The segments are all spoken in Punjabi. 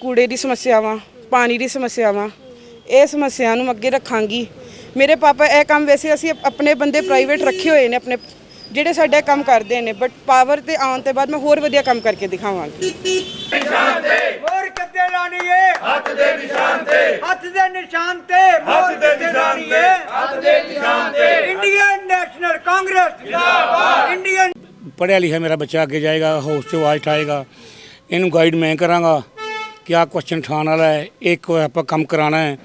ਕੂੜੇ ਦੀ ਸਮੱਸਿਆਵਾਂ ਪਾਣੀ ਦੀ ਸਮੱਸਿਆਵਾਂ ਇਹ ਸਮੱਸਿਆ ਨੂੰ ਅੱਗੇ ਰੱਖਾਂਗੀ। ਮੇਰੇ ਪਾਪਾ ਇਹ ਕੰਮ ਵੈਸੇ ਅਸੀਂ ਆਪਣੇ ਬੰਦੇ ਪ੍ਰਾਈਵੇਟ ਰੱਖੇ ਹੋਏ ਨੇ ਆਪਣੇ ਜਿਹੜੇ ਸਾਡੇ ਕੰਮ ਕਰਦੇ ਨੇ ਬਟ ਪਾਵਰ ਤੇ ਆਉਣ ਤੋਂ ਬਾਅਦ ਮੈਂ ਹੋਰ ਵਧੀਆ ਕੰਮ ਕਰਕੇ ਦਿਖਾਵਾਂਗੀ। ਮੋਰ ਕਿੱਦੇ ਲਾਣੀਏ ਹੱਥ ਦੇ ਨਿਸ਼ਾਨ ਤੇ। ਹੱਥ ਦੇ ਨਿਸ਼ਾਨ ਤੇ ਹੱਥ ਦੇ ਨਿਸ਼ਾਨ ਤੇ। ਹੱਥ ਦੇ ਨਿਸ਼ਾਨ ਤੇ। ਇੰਡੀਅਨ ਨੈਸ਼ਨਲ ਕਾਂਗਰਸ ਜਿੰਦਾਬਾਦ। ਇੰਡੀਅਨ ਪੜ੍ਹਿਆ ਲਿਖਿਆ ਮੇਰਾ ਬੱਚਾ ਅੱਗੇ ਜਾਏਗਾ ਹਾਊਸ 'ਚ ਆਵਾਜ਼ ਇਹਨੂੰ ਗਾਈਡ ਮੈਂ ਕਰਾਂਗਾ। ਕਿ ਆਹ ਕੁਐਸਚਨ ਉਠਾਉਣ ਵਾਲਾ ਹੈ ਇੱਕ ਆਪਾਂ ਕੰਮ ਕਰਾਉਣਾ ਹੈ।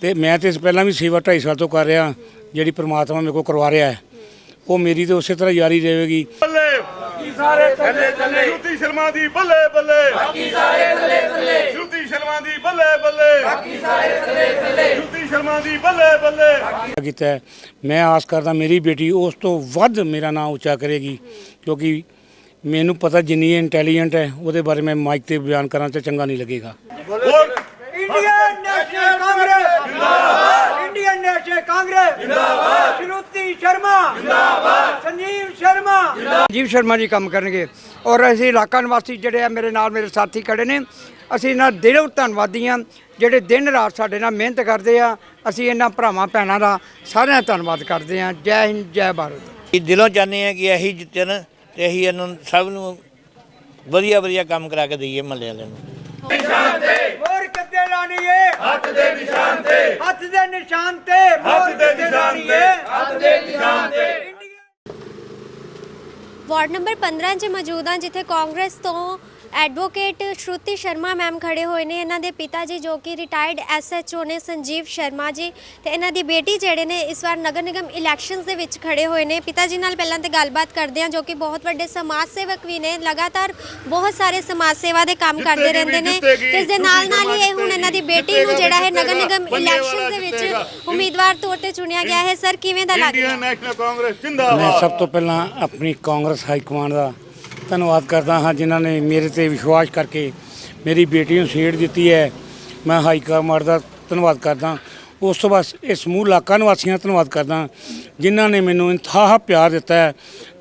ਤੇ ਮੈਂ ਤੇ ਇਸ ਪਹਿਲਾਂ ਵੀ ਸੇਵਾ 2.5 ਸਾਲ ਤੋਂ ਕਰ ਰਿਹਾ ਜਿਹੜੀ ਪ੍ਰਮਾਤਮਾ ਮੇਰੇ ਕੋਲ ਕਰਵਾ ਰਿਹਾ ਹੈ। ਉਹ ਮੇਰੀ ਤੇ ਉਸੇ ਤਰ੍ਹਾਂ ਜਾਰੀ ਰਹੇਗੀ। ਬੱਲੇ! ਸਾਰੇ ਥੱਲੇ ਥੱਲੇ ਸ਼ਰੂਤੀ ਸ਼ਰਮਾ ਦੀ ਬੱਲੇ ਬੱਲੇ। ਬਾਕੀ ਸਾਰੇ ਥੱਲੇ ਥੱਲੇ ਸ਼ਰੂਤੀ ਸ਼ਰਮਾ ਦੀ ਬੱਲੇ ਬੱਲੇ। ਬਾਕੀ ਸਾਰੇ ਥੱਲੇ ਥੱਲੇ ਸ਼ਰੂਤੀ ਸ਼ਰਮਾ ਦੀ ਬੱਲੇ ਬੱਲੇ। ਕੀਤਾ ਹੈ। ਮੈਂ ਆਸ ਕਰਦਾ ਮੇਰੀ ਬੇਟੀ ਉਸ ਤੋਂ ਵੱਧ ਮੇਰਾ ਨਾਮ ਉੱਚਾ ਕਰੇਗੀ ਕਿਉਂਕਿ ਮੈਨੂੰ ਪਤਾ ਜਿੰਨੀ ਇੰਟੈਲੀਜੈਂਟ ਹੈ ਉਹਦੇ ਬਾਰੇ ਮੈਂ ਮਾਈਕ ਤੇ ਬਿਆਨ ਕਰਾਂ ਤੇ ਚੰਗਾ ਨਹੀਂ ਲੱਗੇਗਾ। ਇੰਡੀਅਨ ਨੈਸ਼ਨਲ ਕਾਂਗਰਸ ਜਿੰਦਾਬਾਦ! ਇੰਡੀਅਨ ਨੈਸ਼ਨਲ ਕਾਂਗਰਸ ਜਿੰਦਾਬਾਦ! ਸ਼੍ਰੁਤੀ ਸ਼ਰਮਾ ਜਿੰਦਾਬਾਦ! ਸੰਜੀਵ ਸ਼ਰਮਾ ਸੰਜੀਵ ਸ਼ਰਮਾ ਜੀ ਕੰਮ ਕਰਨਗੇ। ਔਰ ਅਸੀਂ ਇਲਾਕਾ ਨਿਵਾਸੀ ਜਿਹੜੇ ਆ ਮੇਰੇ ਨਾਲ ਮੇਰੇ ਸਾਥੀ ਖੜੇ ਨੇ। ਅਸੀਂ ਇਹਨਾਂ ਦਿਲੋਂ ਧੰਨਵਾਦੀ ਹਾਂ ਜਿਹੜੇ ਦਿਨ ਰਾਤ ਸਾਡੇ ਨਾਲ ਮਿਹਨਤ ਕਰਦੇ ਆ। ਅਸੀਂ ਇਹਨਾਂ ਭਰਾਵਾਂ ਭੈਣਾਂ ਦਾ ਸਾਰਿਆਂ ਦਾ ਧੰਨਵਾਦ ਕਰਦੇ ਹਾਂ। ਜੈ ਹਿੰਦ ਜੈ ਭਾਰਤ। ਇਹ ਦਿਲੋਂ ਚਾਹੁੰਦੇ ਆ ਕਿ ਇਹੀ ਜਿੱਤਣ। ਤੇ ਅਸੀਂ ਇਹਨੂੰ ਸਭ ਨੂੰ ਵਧੀਆ ਵਧੀਆ ਕੰਮ ਕਰਾ ਕੇ ਦਈਏ ਮਹੱਲੇ ਵਾਲਿਆਂ ਨੂੰ। ਮੋਰ ਕਿੱਦੇ ਲਾਣੀਏ ਹੱਥ ਦੇ ਨਿਸ਼ਾਨ ਤੇ। ਹੱਥ ਦੇ ਨਿਸ਼ਾਨ ਤੇ। ਹੱਥ ਦੇ ਨਿਸ਼ਾਨ ਤੇ। ਹੱਥ ਦੇ ਨਿਸ਼ਾਨ ਤੇ। ਵਾਰਡ ਨੰਬਰ 15 'ਚ ਮੌਜੂਦ ਹਾਂ ਜਿੱਥੇ ਕਾਂਗਰਸ ਤੋਂ ਐਡਵੋਕੇਟ ਸ਼ਰੁਤੀ ਸ਼ਰਮਾ ਮੈਮ ਖੜੇ ਹੋਏ ਨੇ। ਇਹਨਾਂ ਦੇ ਪਿਤਾ ਜੀ ਜੋ ਕਿ ਰਿਟਾਇਰਡ ਐਸਐਚਓ ਨੇ ਸੰਜੀਵ ਸ਼ਰਮਾ ਜੀ ਤੇ ਇਹਨਾਂ ਦੀ ਬੇਟੀ ਜਿਹੜੇ ਨੇ ਇਸ ਵਾਰ ਨਗਰ ਨਿਗਮ ਇਲੈਕਸ਼ਨਸ ਦੇ ਵਿੱਚ ਖੜੇ ਹੋਏ ਨੇ। ਪਿਤਾ ਜੀ ਨਾਲ ਪਹਿਲਾਂ ਤੇ ਗੱਲਬਾਤ ਕਰਦੇ ਹਾਂ ਜੋ ਕਿ ਬਹੁਤ ਵੱਡੇ ਸਮਾਜ ਸੇਵਕ ਵੀ ਨੇ। ਲਗਾਤਾਰ ਬਹੁਤ ਸਾਰੇ ਸਮਾਜ ਸੇਵਾ ਦੇ ਕੰਮ ਕਰਦੇ ਰਹਿੰਦੇ ਨੇ। ਇਸ ਦੇ ਨਾਲ ਨਾਲ ਹੀ ਇਹ ਹੁਣ ਇਹਨਾਂ ਦੀ ਬੇਟੀ ਨੂੰ ਜਿਹੜਾ ਹੈ ਨਗਰ ਨਿਗਮ ਇਲੈਕਸ਼ਨਸ ਦੇ ਵਿੱਚ ਉਮੀਦਵਾਰ ਤੌਰ ਤੇ ਚੁਣਿਆ ਗਿਆ ਹੈ। ਸਰ ਕਿਵੇਂ ਦਾ ਲੱਗ ਰਿਹਾ ਇੰਡੀਅਨ ਨੈਸ਼ਨਲ ਕਾਂਗਰਸ ਮੈਂ ਜਿੰਦਾਬਾਦ ਸਭ ਤੋਂ ਪਹਿਲਾਂ ਆਪਣੀ ਕਾਂਗਰਸ ਹਾਈ ਕਮਾਂਡ ਦਾ ਧੰਨਵਾਦ ਕਰਦਾ ਹਾਂ ਜਿਨ੍ਹਾਂ ਨੇ ਮੇਰੇ ਤੇ ਵਿਸ਼ਵਾਸ ਕਰਕੇ ਮੇਰੀ ਬੇਟੀ ਨੂੰ ਸੀਟ ਦਿੱਤੀ ਹੈ। ਮੈਂ ਹਾਈ ਕਮਾਂਡ ਦਾ ਧੰਨਵਾਦ ਕਰਦਾ ਉਸ ਤੋਂ ਬਾਅਦ ਇਹ ਸਮੂਹ ਇਲਾਕਾ ਨਿਵਾਸੀਆਂ ਦਾ ਧੰਨਵਾਦ ਕਰਦਾ ਜਿਨ੍ਹਾਂ ਨੇ ਮੈਨੂੰ ਇੰਤਹਾ ਪਿਆਰ ਦਿੱਤਾ ਹੈ,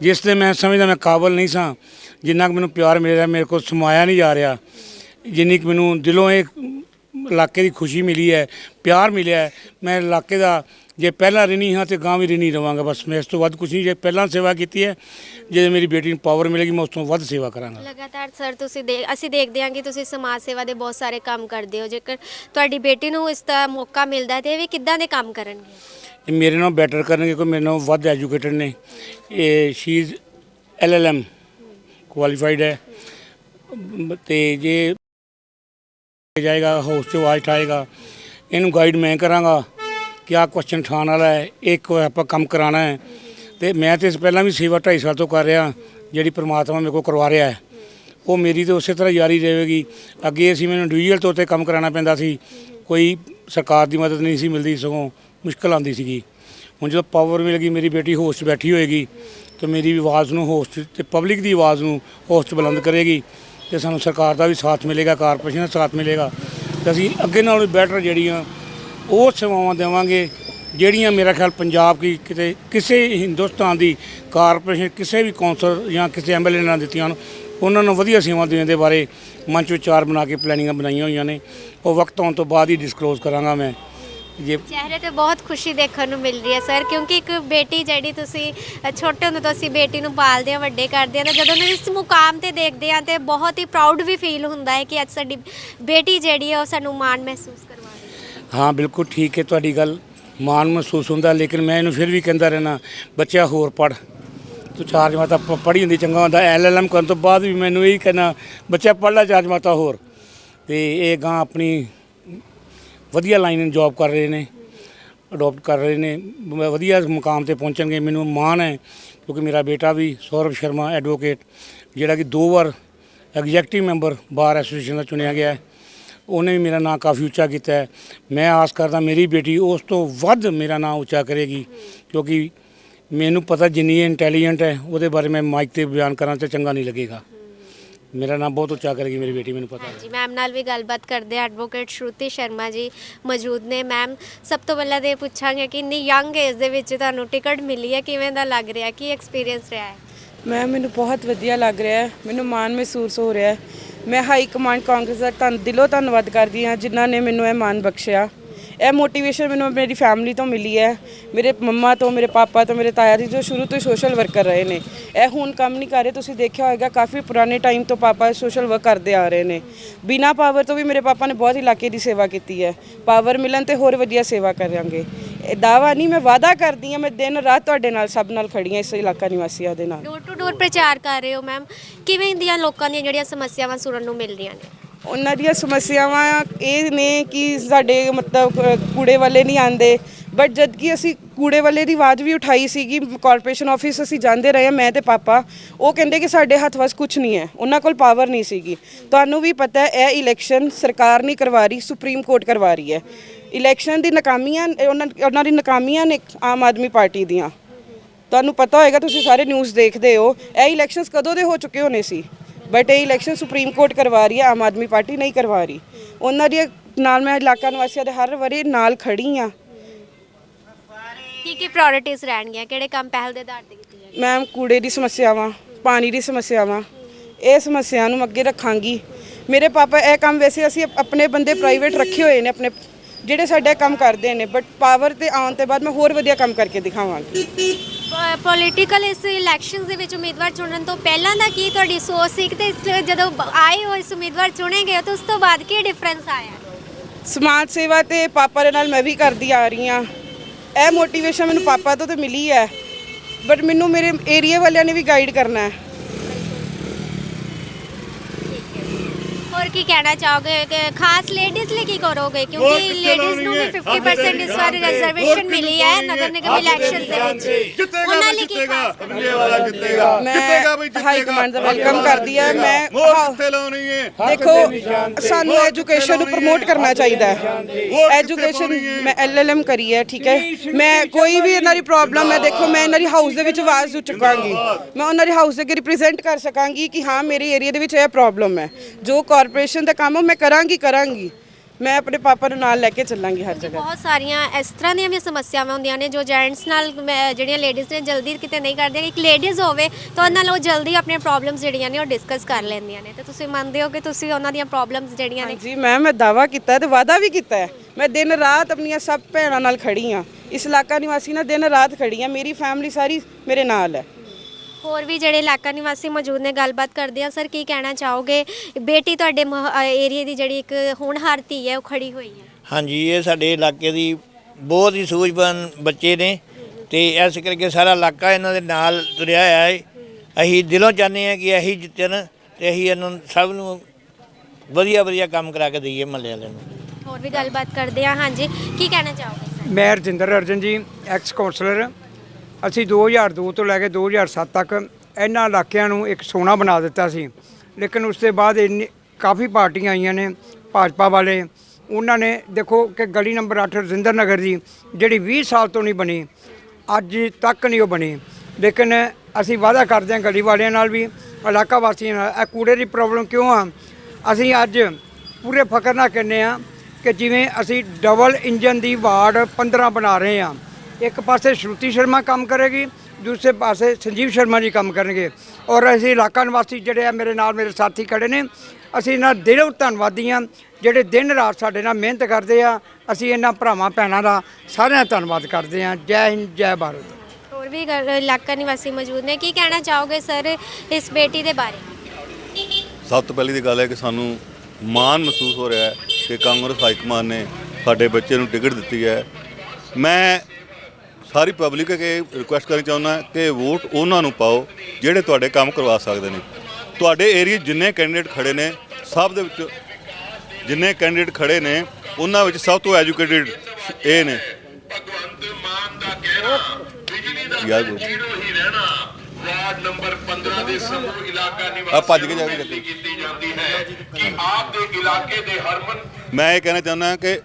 ਜਿਸ 'ਤੇ ਮੈਂ ਸਮਝਦਾ ਮੈਂ ਕਾਬਲ ਨਹੀਂ ਸਾਂ। ਜਿੰਨਾ ਕੁ ਮੈਨੂੰ ਪਿਆਰ ਮਿਲ ਰਿਹਾ ਮੇਰੇ ਕੋਲ ਸਮਾਇਆ ਨਹੀਂ ਜਾ ਰਿਹਾ। ਜਿੰਨੀ ਕੁ ਮੈਨੂੰ ਦਿਲੋਂ ਇਹ ਇਲਾਕੇ ਦੀ ਖੁਸ਼ੀ ਮਿਲੀ ਹੈ, ਪਿਆਰ ਮਿਲਿਆ ਮੈਂ ਇਲਾਕੇ ਦਾ ਜੇ ਪਹਿਲਾਂ ਰਿਣੀ ਹਾਂ ਤੇ ਗਾਂ ਵੀ ਰਿਣੀ ਰਵਾਂਗਾ ਬਸ ਮੈਂ ਇਸ ਤੋਂ ਵੱਧ ਕੁਝ ਨਹੀਂ ਜੇ ਪਹਿਲਾਂ ਸੇਵਾ ਕੀਤੀ ਹੈ ਜੇ ਮੇਰੀ ਬੇਟੀ ਨੂੰ ਪਾਵਰ ਮਿਲੇਗੀ ਮੈਂ ਉਸ ਤੋਂ ਵੱਧ ਸੇਵਾ ਕਰਾਂਗਾ। ਲਗਾਤਾਰ ਸਰ ਤੁਸੀਂ ਦੇ ਅਸੀਂ ਦੇਖਦੇ ਹਾਂ ਕਿ ਤੁਸੀਂ ਸਮਾਜ ਸੇਵਾ ਦੇ ਬਹੁਤ ਸਾਰੇ ਕੰਮ ਕਰਦੇ ਹੋ ਜੇਕਰ ਤੁਹਾਡੀ ਬੇਟੀ ਨੂੰ ਇਸ ਦਾ ਮੌਕਾ ਮਿਲਦਾ ਹੈ ਤੇ ਇਹ ਵੀ ਕਿੱਦਾਂ ਦੇ ਕੰਮ ਕਰਨਗੇ? ਇਹ ਮੇਰੇ ਨਾਲ ਬੈਟਰ ਕਰਨਗੇ ਕੋਈ ਮੇਰੇ ਨਾਲ ਵੱਧ ਐਜੂਕੇਟਡ ਨੇ। ਇਹ ਸ਼ੀ ਇਜ਼ ਐਲਐਲਐਮ ਕੁਆਲੀਫਾਈਡ ਹੈ। ਤੇ ਜੇ ਜਾਏਗਾ ਹਾਊਸ 'ਚ ਆਵਾਜ਼ ਉਠਾਏਗਾ ਇਹਨੂੰ ਗਾਈਡ ਮੈਂ ਕਰਾਂਗਾ। ਕਿ ਆਹ ਕੁਐਸਚਨ ਉਠਾਉਣ ਵਾਲਾ ਹੈ, ਇੱਕ ਆਪਾਂ ਕੰਮ ਕਰਾਉਣਾ ਹੈ। ਤੇ ਮੈਂ ਤੇ ਇਸ ਪਹਿਲਾਂ ਵੀ ਸੇਵਾ 2.5 ਸਾਲ ਤੋਂ ਕਰ ਰਿਹਾ, ਜਿਹੜੀ ਪ੍ਰਮਾਤਮਾ ਮੇਰੇ ਕੋਲ ਕਰਵਾ ਰਿਹਾ ਹੈ। ਉਹ ਮੇਰੀ ਤੇ ਉਸੇ ਤਰ੍ਹਾਂ ਜਾਰੀ ਰਹੇਗੀ। ਅੱਗੇ ਅਸੀਂ ਮੈਨੂੰ ਇੰਡੀਵਿਜੂਅਲ ਤੌਰ ਤੇ ਕੰਮ ਕਰਾਉਣਾ ਪੈਂਦਾ ਸੀ। ਕੋਈ ਸਰਕਾਰ ਦੀ ਮਦਦ ਨਹੀਂ ਸੀ ਮਿਲਦੀ ਸਗੋਂ ਮੁਸ਼ਕਲ ਆਉਂਦੀ ਸੀਗੀ। ਹੁਣ ਜਦੋਂ ਪਾਵਰ ਮਿਲ ਗਈ, ਮੇਰੀ ਬੇਟੀ ਹੋਸਟ ਬੈਠੀ ਹੋਏਗੀ, ਤੇ ਮੇਰੀ ਆਵਾਜ਼ ਨੂੰ ਹੋਸਟ ਤੇ ਪਬਲਿਕ ਦੀ ਆਵਾਜ਼ ਨੂੰ ਹੋਸਟ ਬੁਲੰਦ ਕਰੇਗੀ। ਤੇ ਸਾਨੂੰ ਸਰਕਾਰ ਦਾ ਵੀ ਸਾਥ ਮਿਲੇਗਾ ਕਾਰਪੋਰੇਸ਼ਨ ਦਾ ਸਾਥ ਮਿਲੇਗਾ। ਤੇ ਅਸੀਂ ਅੱਗੇ ਨਾਲੋਂ ਬੈਟਰ ਜਿਹੜੀਆਂ ਉਹ ਸੇਵਾਵਾਂ ਦੇਵਾਂਗੇ, ਜਿਹੜੀਆਂ ਮੇਰਾ ਖਿਆਲ ਪੰਜਾਬ ਕੀ ਕਿਤੇ, ਕਿਸੇ ਹਿੰਦੁਸਤਾਨ ਦੀ ਕਾਰਪੋਰੇਸ਼ਨ, ਕਿਸੇ ਵੀ ਕੌਂਸਲ ਜਾਂ ਕਿਸੇ ਐਮਐਲਏ ਨਾਲ ਦਿੱਤੀਆਂ ਹਨ ਉਹਨਾਂ ਨੂੰ ਵਧੀਆ ਸੇਵਾ ਦੇਣ ਦੇ ਬਾਰੇ ਮੰਚ ਵਿਚਾਰ ਬਣਾ ਕੇ ਪਲੈਨਿੰਗਾਂ ਬਣਾਈਆਂ ਹੋਈਆਂ ਨੇ। ਉਹ ਵਕਤ ਆਉਣ ਤੋਂ ਬਾਅਦ ਹੀ ਡਿਸਕਲੋਜ਼ ਕਰਾਂਗਾ ਮੈਂ। ਜੇ ਚਿਹਰੇ ਤੇ ਬਹੁਤ ਖੁਸ਼ੀ ਦੇਖਣ ਨੂੰ ਮਿਲ ਰਹੀ ਹੈ, ਸਰ, ਕਿਉਂਕਿ ਇੱਕ ਬੇਟੀ ਜਿਹੜੀ ਤੁਸੀਂ ਛੋਟੇ ਹੁੰਦੇ ਤੋਂ ਅਸੀਂ ਬੇਟੀ ਨੂੰ ਪਾਲਦੇ ਹਾਂ, ਵੱਡੇ ਕਰਦੇ ਹਾਂ, ਤਾਂ ਜਦੋਂ ਇਸ ਮੁਕਾਮ ਤੇ ਦੇਖਦੇ ਹਾਂ, ਤੇ ਬਹੁਤ ਹੀ ਪ੍ਰਾਊਡ ਵੀ ਫੀਲ ਹੁੰਦਾ ਹੈ ਕਿ ਅੱਜ ਸਾਡੀ ਬੇਟੀ ਜਿਹੜੀ ਹੈ, ਉਹ ਸਾਨੂੰ ਮਾਣ ਮਹਿਸੂਸ ਕਰਵਾ ਹਾਂ, ਬਿਲਕੁਲ ਠੀਕ ਹੈ ਤੁਹਾਡੀ ਗੱਲ। ਮਾਣ ਮਹਿਸੂਸ ਹੁੰਦਾ, ਲੇਕਿਨ ਮੈਂ ਇਹਨੂੰ ਫਿਰ ਵੀ ਕਹਿੰਦਾ ਰਹਿਣਾ ਬੱਚਾ ਹੋਰ ਪੜ ਤੂੰ ਚਾਰਜ ਮਾਤਾ ਪੜ੍ਹੀ ਹੁੰਦੀ ਚੰਗਾ ਹੁੰਦਾ ਐਲਐਲਐਮ ਕਰਨ ਤੋਂ ਬਾਅਦ ਵੀ ਮੈਨੂੰ ਇਹੀ ਕਹਿਣਾ ਬੱਚਾ ਪੜ੍ਹ ਲੈ ਚਾਰਜ ਮਾਤਾ ਹੋਰ। ਤੇ ਇਹ ਗਾਂ ਆਪਣੀ ਵਧੀਆ ਲਾਈਨ ਜੌਬ ਕਰ ਰਹੇ ਨੇ, ਅਡਾਪਟ ਕਰ ਰਹੇ ਨੇ ਵਧੀਆ ਮੁਕਾਮ ਤੇ ਪਹੁੰਚਣਗੇ, ਮੈਨੂੰ ਮਾਣ ਹੈ, ਕਿਉਂਕਿ ਮੇਰਾ ਬੇਟਾ ਵੀ ਸੌਰਵ ਸ਼ਰਮਾ ਐਡਵੋਕੇਟ, ਜਿਹੜਾ ਕਿ ਦੋ ਵਾਰ ਐਗਜ਼ੈਕਟਿਵ ਮੈਂਬਰ ਬਾਰ ਐਸੋਸੀਏਸ਼ਨ ਦਾ ਚੁਣਿਆ ਗਿਆ ਹੈ। ਉਹਨੇ ਵੀ ਮੇਰਾ ਨਾਂ ਕਾਫੀ ਉੱਚਾ ਕੀਤਾ ਹੈ। ਮੈਂ ਆਸ ਕਰਦਾ ਮੇਰੀ ਬੇਟੀ ਉਸ ਤੋਂ ਵੱਧ ਮੇਰਾ ਨਾਂ ਉੱਚਾ ਕਰੇਗੀ। ਕਿਉਂਕਿ ਮੈਨੂੰ ਪਤਾ ਜਿੰਨੀ ਇੰਟੈਲੀਜੈਂਟ ਹੈ ਉਹਦੇ ਬਾਰੇ ਮੈਂ ਮਾਈਕ ਤੇ ਬਿਆਨ ਕਰਾਂ ਤੇ ਚੰਗਾ ਨਹੀਂ ਲੱਗੇਗਾ। ਮੇਰਾ ਨਾਮ ਬਹੁਤ ਉੱਚਾ ਕਰੇਗੀ ਮੇਰੀ ਬੇਟੀ ਮੈਨੂੰ ਪਤਾ ਹੈ ਹਾਂਜੀ ਮੈਮ ਨਾਲ ਵੀ ਗੱਲਬਾਤ ਕਰਦੇ ਹਾਂ। ਐਡਵੋਕੇਟ ਸ਼ਰੂਤੀ ਸ਼ਰਮਾ ਜੀ ਮੌਜੂਦ ਨੇ। ਮੈਮ ਸਭ ਤੋਂ ਪਹਿਲਾਂ ਤੇ ਇਹ ਪੁੱਛਾਂਗੇ ਕਿ ਇੰਨੀ ਯੰਗ ਏਜ ਦੇ ਵਿੱਚ ਤੁਹਾਨੂੰ ਟਿਕਟ ਮਿਲੀ ਹੈ ਕਿਵੇਂ ਦਾ ਲੱਗ ਰਿਹਾ ਕੀ ਐਕਸਪੀਰੀਅੰਸ ਰਿਹਾ ਹੈ? ਮੈਂ ਮੈਨੂੰ ਬਹੁਤ ਵਧੀਆ ਲੱਗ ਰਿਹਾ ਹੈ। ਮੈਨੂੰ ਮਾਣ ਮਹਿਸੂਸ ਹੋ ਰਿਹਾ ਹੈ। ਮੈਂ ਹਾਈ ਕਮਾਂਡ ਕਾਂਗਰਸ ਦਾ ਧੰਨ ਦਿਲੋਂ ਧੰਨਵਾਦ ਕਰਦੀ ਹਾਂ ਜਿਨ੍ਹਾਂ ਨੇ ਮੈਨੂੰ ਇਹ ਮਾਣ ਬਖਸ਼ਿਆ। ਇਹ ਮੋਟੀਵੇਸ਼ਨ ਮੈਨੂੰ ਮੇਰੀ ਫੈਮਿਲੀ ਤੋਂ ਮਿਲੀ ਹੈ, ਮੇਰੇ ਮੰਮਾ ਤੋਂ, ਮੇਰੇ ਪਾਪਾ ਤੋਂ, ਮੇਰੇ ਤਾਇਆ ਜੀ ਜੋ ਸ਼ੁਰੂ ਤੋਂ ਹੀ ਸੋਸ਼ਲ ਵਰਕਰ ਰਹੇ ਨੇ। ਇਹ ਹੁਣ ਕੰਮ ਨਹੀਂ ਕਰ ਰਹੇ, ਤੁਸੀਂ ਦੇਖਿਆ ਹੋਵੇਗਾ ਕਾਫੀ ਪੁਰਾਣੇ ਟਾਈਮ ਤੋਂ ਪਾਪਾ ਸੋਸ਼ਲ ਵਰਕ ਕਰਦੇ ਆ ਰਹੇ ਨੇ। ਬਿਨਾ ਪਾਵਰ ਤੋਂ ਵੀ ਮੇਰੇ ਪਾਪਾ ਨੇ ਬਹੁਤ ਇਲਾਕੇ ਦੀ ਸੇਵਾ ਕੀਤੀ ਹੈ। ਪਾਵਰ ਮਿਲਣ ਤੇ ਹੋਰ ਵਧੀਆ ਸੇਵਾ ਕਰਾਂਗੇ। ਦਾਵਾ ਨਹੀਂ ਮੈਂ ਵਾਅਦਾ ਕਰਦੀ ਹਾਂ ਮੈਂ ਦਿਨ ਰਾਤ ਤੁਹਾਡੇ ਨਾਲ ਸਭ ਨਾਲ ਖੜੀ ਹਾਂ ਇਸ ਇਲਾਕਾ ਨਿਵਾਸੀਆਂ ਦੇ ਨਾਲ। ਡੋਰ ਟੂ ਡੋਰ ਪ੍ਰਚਾਰ ਕਰ ਰਹੇ ਹੋ ਮੈਮ ਕਿਵੇਂ ਦੀਆਂ ਲੋਕਾਂ ਦੀਆਂ ਜਿਹੜੀਆਂ ਸਮੱਸਿਆਵਾਂ ਸੁਣਨ ਨੂੰ ਮਿਲ ਰਹੀਆਂ ਨੇ? ਉਹਨਾਂ ਦੀਆਂ ਸਮੱਸਿਆਵਾਂ ਇਹ ਨੇ ਕਿ ਸਾਡੇ ਮਤਲਬ ਕੂੜੇ ਵਾਲੇ ਨਹੀਂ ਆਂਦੇ ਬਟ ਜਦ ਕਿ ਅਸੀਂ ਕੂੜੇ ਵਾਲੇ ਦੀ ਆਵਾਜ਼ ਵੀ ਉਠਾਈ ਸੀਗੀ ਕਾਰਪੋਰੇਸ਼ਨ ਆਫਿਸ ਅਸੀਂ ਜਾਂਦੇ ਰਹੇ ਮੈਂ ਤੇ ਪਾਪਾ। ਉਹ ਕਹਿੰਦੇ ਕਿ ਸਾਡੇ ਹੱਥ ਵਸ ਕੁਝ ਨਹੀਂ ਹੈ ਉਹਨਾਂ ਕੋਲ ਪਾਵਰ ਨਹੀਂ ਸੀਗੀ। ਤੁਹਾਨੂੰ ਵੀ ਪਤਾ ਹੈ ਇਹ ਇਲੈਕਸ਼ਨ ਸਰਕਾਰ ਨਹੀਂ ਕਰਵਾ ਰਹੀ ਸੁਪਰੀਮ ਕੋਰਟ ਕਰਵਾ ਰਹੀ ਹੈ। ਇਲੈਕਸ਼ਨ ਦੀ ਨਾਕਾਮੀਆਂ ਉਹਨਾਂ ਉਹਨਾਂ ਦੀ ਨਾਕਾਮੀਆਂ ਨੇ ਆਮ ਆਦਮੀ ਪਾਰਟੀ ਦੀਆਂ। ਤੁਹਾਨੂੰ ਪਤਾ ਹੋਏਗਾ ਤੁਸੀਂ ਸਾਰੇ ਨਿਊਜ਼ ਦੇਖਦੇ ਹੋ ਇਹ ਇਲੈਕਸ਼ਨਸ ਕਦੋਂ ਦੇ ਹੋ ਚੁੱਕੇ ਹੋਣੇ ਸੀ? ਬਟ ਇਹ ਇਲੈਕਸ਼ਨ ਸੁਪਰੀਮ ਕੋਰਟ ਕਰਵਾ ਰਹੀ ਹੈ ਆਮ ਆਦਮੀ ਪਾਰਟੀ ਨਹੀਂ ਕਰਵਾ ਰਹੀ। ਉਹਨਾਂ ਦੀ ਨਾਲ ਮੈਂ ਇਲਾਕਾ ਨਿਵਾਸੀਆਂ ਦੇ ਹਰ ਵਾਰੀ ਨਾਲ ਖੜੀ ਆ ਕੀ ਕੀ ਪ੍ਰਾਇੋਰਟੀਜ਼ ਰਹਿਣਗੀਆਂ? ਕਿਹੜੇ ਕੰਮ ਪਹਿਲ ਦੇ ਆਧਾਰ ਤੇ ਕੀਤੇ ਜਾਣਗੇ? ਮੈਮ ਕੂੜੇ ਦੀ ਸਮੱਸਿਆਵਾਂ ਪਾਣੀ ਦੀ ਸਮੱਸਿਆਵਾਂ ਇਹ ਸਮੱਸਿਆ ਨੂੰ ਅੱਗੇ ਰੱਖਾਂਗੀ। ਮੇਰੇ ਪਾਪਾ ਇਹ ਕੰਮ ਵੈਸੇ ਅਸੀਂ ਆਪ- ਆਪਣੇ ਬੰਦੇ ਪ੍ਰਾਈਵੇਟ ਰੱਖੇ ਹੋਏ ਨੇ ਆਪਣੇ ਜਿਹੜੇ ਸਾਡੇ ਕੰਮ ਕਰਦੇ ਨੇ ਬਟ ਪਾਵਰ ਤੇ ਆਉਣ ਤੋਂ ਬਾਅਦ ਮੈਂ ਹੋਰ ਵਧੀਆ ਕੰਮ ਕਰਕੇ ਦਿਖਾਵਾਂਗੀ। ਪੋਲੀਟੀਕਲ ਇਸ ਇਲੈਕਸ਼ਨਸ ਦੇ ਵਿੱਚ ਉਮੀਦਵਾਰ ਚੁਣਨ ਤੋਂ ਪਹਿਲਾਂ ਦਾ ਕੀ ਤੁਹਾਡੀ ਸੋਚ ਸੀ ਤੇ ਇਸ- ਜਦੋਂ ਆਏ ਹੋ ਇਸ ਉਮੀਦਵਾਰ ਚੁਣੇ ਗਏ ਤਾਂ ਉਸ ਤੋਂ ਬਾਅਦ ਕੀ ਡਿਫਰੈਂਸ ਆਇਆ? ਸਮਾਜ ਸੇਵਾ ਤੇ ਪਾਪਾ ਦੇ ਨਾਲ ਮੈਂ ਵੀ ਕਰਦੀ ਆ ਰਹੀ ਆ ਇਹ ਮੋਟੀਵੇਸ਼ਨ ਮੈਨੂੰ ਪਾਪਾ ਤੋਂ ਤੇ ਮਿਲੀ ਹੈ। ਬਟ ਮੈਨੂੰ ਮੇਰੇ ਏਰੀਆ ਵਾਲਿਆਂ ਨੇ ਵੀ ਗਾਈਡ ਕਰਨਾ ਹੈ। ਕੀ ਕਹਿਣਾ ਚਾਹੋਗੇ ਕਿ ਖਾਸ ਲੇਡੀਜ਼ ਲਈ ਕੀ ਕਰੋਗੇ? ਕਿਉਂਕਿ ਲੇਡੀਜ਼ ਨੂੰ ਵੀ ਲਾਉਣੀ ਹੈ? 50% ਇਸ ਵਾਰ ਰਿਜ਼ਰਵੇਸ਼ਨ ਮਿਲੀ ਹੈ ਨਗਰ ਨਿਗਮ ਇਲੈਕਸ਼ਨ ਦੇ ਵਿੱਚ। ਜਿੱਤੇਗਾ ਉਹਨਾਂ ਲਈ ਕੀ ਜਿੱਤੇਗਾ ਖਾਸ ਅਮਲੇ ਵਾਲਾ ਜਿੱਤੇਗਾ ਜਿੱਤੇਗਾ ਬਈ ਮੈਂ ਹਾਈ ਕਮਾਂਡ ਦਾ ਵੈਲਕਮ ਕਰਦੀ ਮੈਂ ਹਾਂ, ਕਿੱਥੇ ਲਾਉਣੀ ਹੈ? ਦੇਖੋ ਸਾਨੂੰ ਐਜੂਕੇਸ਼ਨ ਨੂੰ ਪ੍ਰਮੋਟ ਕਰਨਾ ਚਾਹੀਦਾ ਹੈ। ਵੋਟ ਐਜੂਕੇਸ਼ਨ ਕਿੱਥੇ ਪਾਉਣੀ ਹੈ? ਮੈਂ ਐਲਐਲਐਮ ਕਰੀ ਹੈ ਠੀਕ ਹੈ। ਮੈਂ ਕੋਈ ਵੀ ਇਹਨਾਂ ਦੀ ਪ੍ਰੋਬਲਮ ਹੈ ਦੇਖੋ ਮੈਂ ਇਹਨਾਂ ਦੀ ਹਾਊਸ ਦੇ ਵਿੱਚ ਆਵਾਜ਼ ਚੁੱਕਾਂਗੀ ਮੈਂ ਉਹਨਾਂ ਦੀ ਹਾਊਸ ਦੇ ਅੱਗੇ ਰਿਪਰੈਜ਼ੈਂਟ ਕਰ ਸਕਾਂਗੀ ਕਿ ਹਾਂ ਮੇਰੇ ਏਰੀਆ ਦੇ ਵਿੱਚ ਇਹ ਪ੍ਰੋਬਲਮ ਹੈ। ਜੋ ਕਾਰਪੋਰੇਸ਼ਨ ਦਾ ਕੰਮ ਮੈਂ ਕਰਾਂਗੀ ਕਰਾਂਗੀ। ਮੈਂ ਆਪਣੇ ਪਾਪਾ ਨੂੰ ਨਾਲ ਲੈ ਕੇ ਚੱਲਾਂਗੀ ਹਰ ਜਗ੍ਹਾ। ਬਹੁਤ ਸਾਰੀਆਂ ਇਸ ਤਰ੍ਹਾਂ ਦੀਆਂ ਵੀ ਸਮੱਸਿਆਵਾਂ ਹੁੰਦੀਆਂ ਨੇ ਜੋ ਜੈਂਟਸ ਨਾਲ ਮੈਂ- ਜਿਹੜੀਆਂ ਲੇਡੀਜ਼ ਨੇ ਜਲਦੀ ਕਿਤੇ ਨਹੀਂ ਕਰਦੀਆਂ ਇੱਕ ਲੇਡੀਜ਼ ਹੋਵੇ ਤਾਂ ਉਹਨਾਂ ਨਾਲ ਉਹ ਜਲਦੀ ਆਪਣੀਆਂ ਪ੍ਰੋਬਲਮਸ ਜਿਹੜੀਆਂ ਨੇ ਉਹ ਡਿਸਕਸ ਕਰ ਲੈਂਦੀਆਂ ਨੇ। ਤੇ ਤੁਸੀਂ ਮੰਨਦੇ ਹੋ ਕਿ ਤੁਸੀਂ ਉਹਨਾਂ ਦੀਆਂ ਪ੍ਰੋਬਲਮਸ ਜਿਹੜੀਆਂ ਨੇ ਜੀ ਮੈਂ ਮੈਂ ਦਾਵਾ ਕੀਤਾ ਹੈ ਤੇ ਵਾਅਦਾ ਵੀ ਕੀਤਾ ਹੈ। ਮੈਂ ਦਿਨ ਰਾਤ ਆਪਣੀਆਂ ਸਭ ਭੈਣਾਂ ਨਾਲ ਖੜੀ ਹਾਂ। ਇਸ ਇਲਾਕਾ ਨਿਵਾਸੀ ਨਾਲ ਦਿਨ ਰਾਤ ਖੜੀ ਹਾਂ। ਮੇਰੀ ਫੈਮਿਲੀ ਸਾਰੀ ਮੇਰੇ ਨਾਲ ਹੈ। ਹੋਰ ਵੀ ਜਿਹੜੇ ਇਲਾਕਾ ਨਿਵਾਸੀ ਮੌਜੂਦ ਨੇ ਗੱਲਬਾਤ ਕਰਦੇ ਆ ਸਰ ਕੀ ਕਹਿਣਾ ਚਾਹੋਗੇ? ਬੇਟੀ ਤੁਹਾਡੇ ਏਰੀਆ ਦੀ ਜਿਹੜੀ ਇੱਕ ਹੋਣਹਾਰ ਧੀ ਹੈ ਉਹ ਖੜੀ ਹੋਈ ਹੈ। ਹਾਂਜੀ ਇਹ ਸਾਡੇ ਇਲਾਕੇ ਦੀ ਬਹੁਤ ਹੀ ਸੂਝਵਾਨ ਬੱਚੇ ਨੇ ਤੇ ਇਸ ਕਰਕੇ ਸਾਰਾ ਇਲਾਕਾ ਇਹਨਾਂ ਦੇ ਨਾਲ ਤੁਰਿਆ ਹੋਇਆ ਹੈ। ਅਸੀਂ ਦਿਲੋਂ ਚਾਹੁੰਦੇ ਹਾਂ ਕਿ ਇਹੀ ਜਿੱਤਣ ਤੇ ਅਸੀਂ ਇਹਨਾਂ ਸਭ ਨੂੰ ਵਧੀਆ ਵਧੀਆ ਕੰਮ ਕਰਾ ਕੇ ਦਈਏ ਮਹੱਲੇ ਵਾਲਿਆਂ ਨੂੰ। ਹੋਰ ਵੀ ਗੱਲਬਾਤ ਕਰਦੇ ਆ ਹਾਂਜੀ ਕੀ ਕਹਿਣਾ ਚਾਹੋਗੇ? ਸਰ ਮੈਂ ਰਜਿੰਦਰ ਅਰਜਨ ਜੀ ਐਕਸ ਕਾਉਂਸਲਰ ਅਸੀਂ 2002 ਤੋਂ ਲੈ ਕੇ 2007 ਤੱਕ ਇਹਨਾਂ ਇਲਾਕਿਆਂ ਨੂੰ ਇੱਕ ਸੋਨਾ ਬਣਾ ਦਿੱਤਾ ਸੀ। ਲੇਕਿਨ ਉਸ ਤੋਂ ਬਾਅਦ ਇੰਨੀ, ਕਾਫੀ ਪਾਰਟੀਆਂ ਆਈਆਂ ਨੇ, ਭਾਜਪਾ ਵਾਲੇ। ਉਹਨਾਂ ਨੇ ਦੇਖੋ ਕਿ ਗਲੀ ਨੰਬਰ 8 ਰਜਿੰਦਰ ਨਗਰ ਦੀ ਜਿਹੜੀ 20 ਸਾਲ ਤੋਂ ਨਹੀਂ ਬਣੀ, ਅੱਜ ਤੱਕ ਨਹੀਂ ਉਹ ਬਣੀ। ਲੇਕਿਨ ਅਸੀਂ ਵਾਅਦਾ ਕਰਦੇ ਹਾਂ ਗਲੀ ਵਾਲਿਆਂ ਨਾਲ ਵੀ, ਇਲਾਕਾ ਵਾਸੀਆਂ ਨਾਲ, ਇਹ ਕੂੜੇ ਦੀ ਪ੍ਰੋਬਲਮ ਕਿਉਂ ਆ? ਅਸੀਂ ਅੱਜ ਪੂਰੇ ਫਕਰ ਨਾਲ ਕਹਿੰਦੇ ਆ ਕਿ ਜਿਵੇਂ ਅਸੀਂ ਡਬਲ ਇੰਜਨ ਦੀ ਵਾਰਡ 15 ਬਣਾ ਰਹੇ ਆ ਇੱਕ ਪਾਸੇ ਸ਼ਰੂਤੀ ਸ਼ਰਮਾ ਕੰਮ ਕਰੇਗੀ ਦੂਸਰੇ ਪਾਸੇ ਸੰਜੀਵ ਸ਼ਰਮਾ ਜੀ ਕੰਮ ਕਰਨਗੇ। ਔਰ ਅਸੀਂ ਇਲਾਕਾ ਨਿਵਾਸੀ ਜਿਹੜੇ ਆ ਮੇਰੇ ਨਾਲ ਮੇਰੇ ਸਾਥੀ ਖੜੇ ਨੇ ਅਸੀਂ ਇਹਨਾਂ ਦਿਲੋਂ ਧੰਨਵਾਦੀ ਆ ਜਿਹੜੇ ਦਿਨ ਰਾਤ ਸਾਡੇ ਨਾਲ ਮਿਹਨਤ ਕਰਦੇ ਆ ਅਸੀਂ ਇਹਨਾਂ ਭਰਾਵਾਂ ਭੈਣਾਂ ਦਾ ਸਾਰਿਆਂ ਦਾ ਧੰਨਵਾਦ ਕਰਦੇ ਆ ਜੈ ਹਿੰਦ ਜੈ ਭਾਰਤ। ਹੋਰ ਵੀ ਇਲਾਕਾ ਨਿਵਾਸੀ ਮੌਜੂਦ ਨੇ ਕੀ ਕਹਿਣਾ ਚਾਹੋਗੇ ਸਰ ਇਸ ਬੇਟੀ ਦੇ ਬਾਰੇ? ਸਭ ਤੋਂ ਪਹਿਲੀ ਦੀ ਗੱਲ ਹੈ ਕਿ ਸਾਨੂੰ ਮਾਣ ਮਹਿਸੂਸ ਹੋ ਰਿਹਾ ਹੈ ਕਿ ਕਾਂਗਰਸ ਹਾਈ ਕਮਾਨ ਨੇ ਸਾਡੇ ਬੱਚੇ ਨੂੰ ਟਿਕਟ ਦਿੱਤੀ ਹੈ। ਮੈਂ ਸਾਰੀ ਪਬਲਿਕ ਅੱਗੇ ਰਿਕੁਐਸਟ ਕਰਨੀ ਚਾਹੁੰਦਾ ਕਿ ਵੋਟ ਉਹਨਾਂ ਨੂੰ ਪਾਓ ਜਿਹੜੇ ਤੁਹਾਡੇ ਕੰਮ ਕਰਵਾ ਸਕਦੇ ਨੇ ਤੁਹਾਡੇ ਏਰੀਆ ਜਿੰਨੇ ਕੈਂਡੀਡੇਟ ਖੜੇ ਨੇ ਸਭ ਦੇ ਵਿੱਚ ਜਿੰਨੇ ਕੈਂਡੀਡੇਟ ਖੜੇ ਨੇ ਉਹਨਾਂ ਵਿੱਚ ਸਭ ਤੋਂ ਐਜੂਕੇਟਿਡ ਇਹ ਨੇ ਯਾਰ ਬੋਲ। ਹੀ ਰਹਿਣਾ ਵਾਰਡ ਨੰਬਰ 15 ਦੇ ਸਮੂਹ ਇਲਾਕਾ ਆ ਭੱਜ ਕੇ ਜਾ ਕੇ ਨਿਵਾਸੀ। ਕੀਤੀ ਜਾਂਦੀ ਹੈ ਕਿ ਆਪ ਦੇ ਇਲਾਕੇ ਦੇ ਹਰਮਨ ਮੈਂ ਇਹ ਕਹਿਣਾ ਚਾਹੁੰਦਾ ਕਿ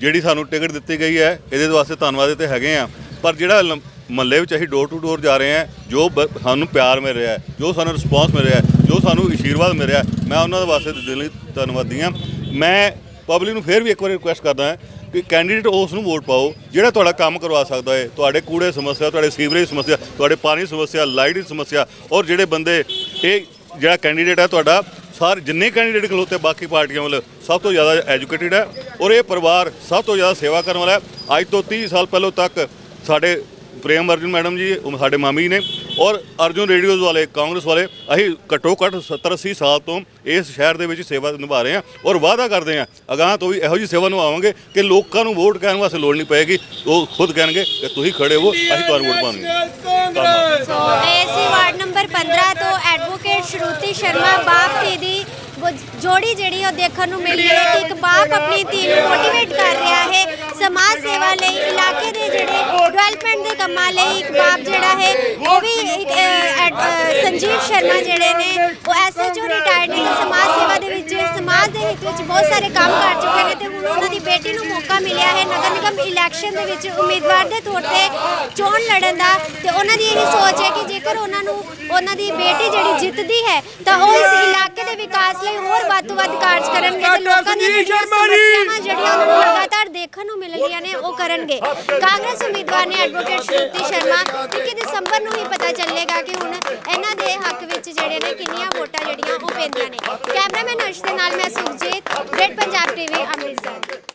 ਜਿਹੜੀ ਸਾਨੂੰ ਟਿਕਟ ਦਿੱਤੀ ਗਈ ਹੈ, ਇਹਦੇ ਵਾਸਤੇ ਧੰਨਵਾਦ ਤੇ ਹੈਗੇ ਆ। ਪਰ ਜਿਹੜਾ ਮਹੱਲੇ ਵਿੱਚ ਅਸੀਂ ਡੋਰ ਟੂ ਡੋਰ ਜਾ ਰਹੇ ਹਾਂ, ਜੋ ਬ- ਸਾਨੂੰ ਪਿਆਰ ਮਿਲ ਰਿਹਾ ਜੋ ਸਾਨੂੰ ਰਿਸਪਾਂਸ ਮਿਲ ਰਿਹਾ ਜੋ ਸਾਨੂੰ ਅਸ਼ੀਰਵਾਦ ਮਿਲ ਰਿਹਾ ਮੈਂ ਉਹਨਾਂ ਦੇ ਵਾਸਤੇ ਦਿਲੀ ਧੰਨਵਾਦੀ ਹਾਂ। ਮੈਂ ਪਬਲਿਕ ਨੂੰ ਫੇਰ ਵੀ ਇੱਕ ਵਾਰੀ ਰਿਕੁਐਸਟ ਕਰਦਾ ਹਾਂ ਕਿ ਕੈਂਡੀਡੇਟ ਉਸ ਨੂੰ ਵੋਟ ਪਾਓ, ਜਿਹੜਾ ਤੁਹਾਡਾ ਕੰਮ ਕਰਵਾ ਸਕਦਾ ਹੈ। ਤੁਹਾਡੇ ਕੂੜੇ ਸਮੱਸਿਆ, ਤੁਹਾਡੇ ਸੀਵਰੇਜ ਸਮੱਸਿਆ, ਤੁਹਾਡੇ ਪਾਣੀ ਸਮੱਸਿਆ, ਲਾਈਟ ਦੀ ਸਮੱਸਿਆ ਔਰ ਜਿਹੜੇ ਬੰਦੇ, ਇਹ ਜਿਹੜਾ ਕੈਂਡੀਡੇਟ ਹੈ ਤੁਹਾਡਾ ਸਾਰੇ ਜਿੰਨੇ ਕੈਂਡੀਡੇਟ ਖਲੋਤੇ ਬਾਕੀ ਪਾਰਟੀਆਂ ਵੱਲ, ਸਭ ਤੋਂ ਜ਼ਿਆਦਾ ਐਜੂਕੇਟਿਡ ਹੈ ਔਰ ਇਹ ਪਰਿਵਾਰ ਸਭ ਤੋਂ ਜ਼ਿਆਦਾ ਸੇਵਾ ਕਰਨ ਵਾਲਾ ਹੈ। ਅੱਜ ਤੋਂ 30 ਸਾਲ ਪਹਿਲਾਂ ਤੱਕ ਸਾਡੇ ਪ੍ਰੇਮ ਅਰਜੁਨ ਮੈਡਮ ਜੀ ਸਾਡੇ ਮਾਮੀ ਨੇ ਔਰ ਅਰਜੁਨ ਰੇਡੀਓਜ਼ ਵਾਲੇ, ਕਾਂਗਰਸ ਵਾਲੇ, ਅਸੀਂ ਘੱਟੋ ਘੱਟ 70 80 ਸਾਲ ਤੋਂ ਇਸ ਸ਼ਹਿਰ ਦੇ ਵਿੱਚ ਸੇਵਾ ਨਿਭਾ ਰਹੇ ਹਾਂ ਔਰ ਵਾਅਦਾ ਕਰਦੇ ਹਾਂ, ਅਗਾਂਹ ਤੋਂ ਵੀ ਇਹੋ ਜਿਹੀ ਸੇਵਾ ਨਿਭਾਵਾਂਗੇ ਕਿ ਲੋਕਾਂ ਨੂੰ ਵੋਟ ਕਹਿਣ ਵਾਸਤੇ ਲੋੜ ਨਹੀਂ ਪਏਗੀ, ਉਹ ਖੁਦ ਕਹਿਣਗੇ ਕਿ ਤੁਸੀਂ ਖੜੇ ਹੋ, ਅਸੀਂ ਤੁਹਾਨੂੰ ਵੋਟ ਪਾਵਾਂਗੇ। ਧੰਨਵਾਦ ਵਾਰਡ ਨੰਬਰ 15 ਤੋਂ ਐਡਵੋਕੇਟ ਸ਼ਰੂਤੀ ਸ਼ਰਮਾ ਬਾਪ ਧੀ ਦੀ ਜੋੜੀ ਜਿਹੜੀ ਉਹ ਦੇਖਣ ਨੂੰ ਮਿਲੀ ਹੈ ਕਿ ਇੱਕ ਬਾਪ ਆਪਣੀ ਧੀ ਨੂੰ ਮੋਟੀਵੇਟ ਕਰ ਰਿਹਾ ਹੈ ਸਮਾਜ ਸੇਵਾ ਲਈ, ਇਲਾਕੇ ਦੇ ਜਿਹੜੇ ਡਿਵੈਲਪਮੈਂਟ ਦੇ ਕੰਮਾਂ ਲਈ ਇੱਕ ਬਾਪ ਜਿਹੜਾ ਹੈ, ਉਹ ਵੀ ਸੰਜੀਵ ਸ਼ਰਮਾ ਜਿਹੜੇ ਨੇ, ਉਹ ਐਸਐਚਓ ਰਿਟਾਇਰਡ ਨੇ ਸਮਾਜ ਸੇਵਾ ਦੇ ਵਿੱਚ ਦੇ ਹਿੱਤ ਵਿੱਚ ਬਹੁਤ ਸਾਰੇ ਕੰਮ ਕਰ ਚੁੱਕੇ ਨੇ ਤੇ ਹੁਣ ਉਹਨਾਂ ਦੀ ਬੇਟੀ ਨੂੰ ਮੌਕਾ ਮਿਲਿਆ ਹੈ ਨਗਰ ਨਿਗਮ ਇਲੈਕਸ਼ਨ ਦੇ ਵਿੱਚ ਉਮੀਦਵਾਰ ਦੇ ਤੌਰ ਤੇ ਚੋਣ ਲੜਨ ਦਾ ਤੇ ਉਹਨਾਂ ਦੀ ਇਹ ਸੋਚ ਹੈ ਕਿ ਜੇਕਰ ਉਹਨਾਂ ਨੂੰ ਉਹਨਾਂ ਦੀ ਬੇਟੀ ਜਿਹੜੀ ਜਿੱਤਦੀ ਹੈ ਤਾਂ ਉਹ ਇਸ ਇਲਾਕੇ ਦੇ ਵਿਕਾਸ ਲਈ ਹੋਰ ਵੱਧ ਤੋਂ ਵੱਧ ਕਾਰਜ ਕਰਨਗੇ ਤੇ ਲੋਕਾਂ ਦੀਆਂ ਜਿਹੜੀਆਂ ਸਮੱਸਿਆਵਾਂ ਜਿਹੜੀਆਂ ਉਹਨਾਂ ਨੂੰ ਲਗਾਤਾਰ ਦੇਖਣ ਨੂੰ ਮਿਲ ਰਹੀਆਂ ਨੇ ਉਹ ਕਰਨਗੇ। ਕਾਂਗਰਸ ਉਮੀਦਵਾਰ ਨੇ ਐਡਵੋਕੇਟ ਸ਼੍ਰੁਤੀ ਸ਼ਰਮਾ 21 ਦਸੰਬਰ ਨੂੰ ਹੀ ਪਤਾ ਚੱਲੇਗਾ ਕਿ ਹੁਣ ਇਹਨਾਂ ਦੇ ਹੱਕ ਵਿੱਚ ਜਿਹੜੇ ਨੇ ਕਿੰਨੀਆਂ ਵੋਟਾਂ ਜਿਹੜੀਆਂ ਉਹ ਪੈਂਦੀਆਂ ਨੇ। ਕੈਮਰਾਮੈਨ ਅਰਸ਼ ਦੇ ਨਾਲ ਮੈਂ ਸੁਖਜੀਤ ਗ੍ਰੇਟ ਪੰਜਾਬ ਟੀਵੀ ਅੰਮ੍ਰਿਤਸਰ।